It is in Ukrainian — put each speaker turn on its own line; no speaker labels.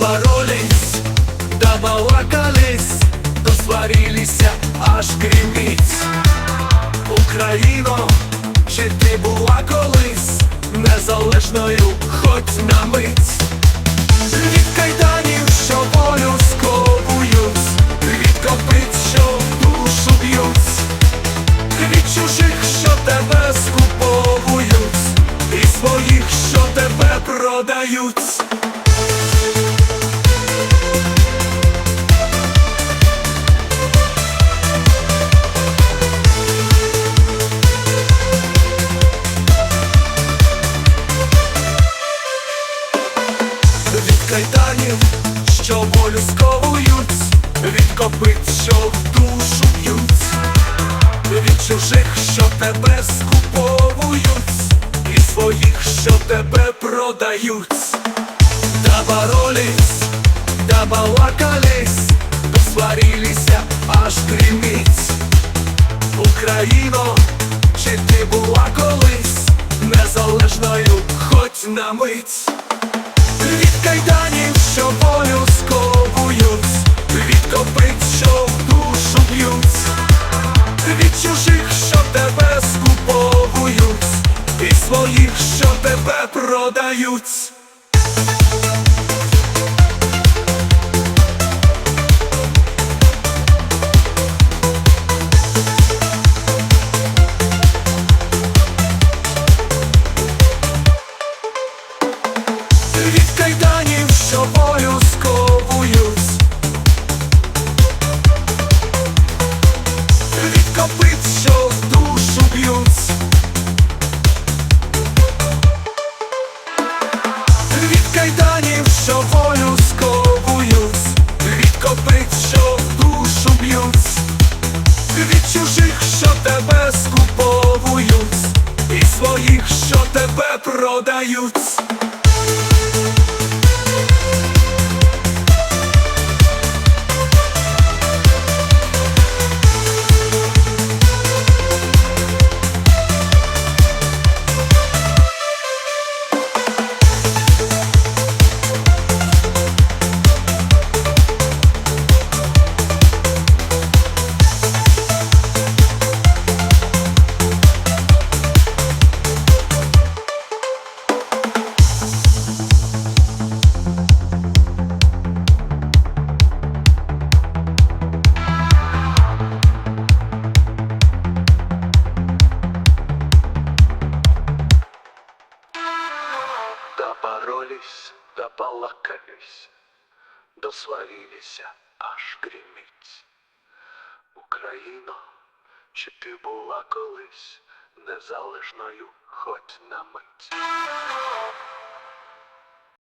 Доборолись, добалакались, досварилися аж кріміць. Україно, чи ти була колись незалежною хоч на мить? Від кайданів, що волю сковують, від копит, що душу б'ють, від що тебе скуповують, і своїх, що тебе продають. Кайданів, що волю сковують, від копит, що в душу б'ють, від чужих, що тебе скуповують, і своїх, що тебе продають. Доборолись, добалакались, досварилися, аж гриміть. Україно, своїх, що тебе продають. Від кайданів, що волю від що в душу б'ють, від чужих, що тебе скуповують, і своїх, що тебе продають. Доборолись, добалакались, аж гриміть. Україно, чи ти була колись незалежною хоч на мить?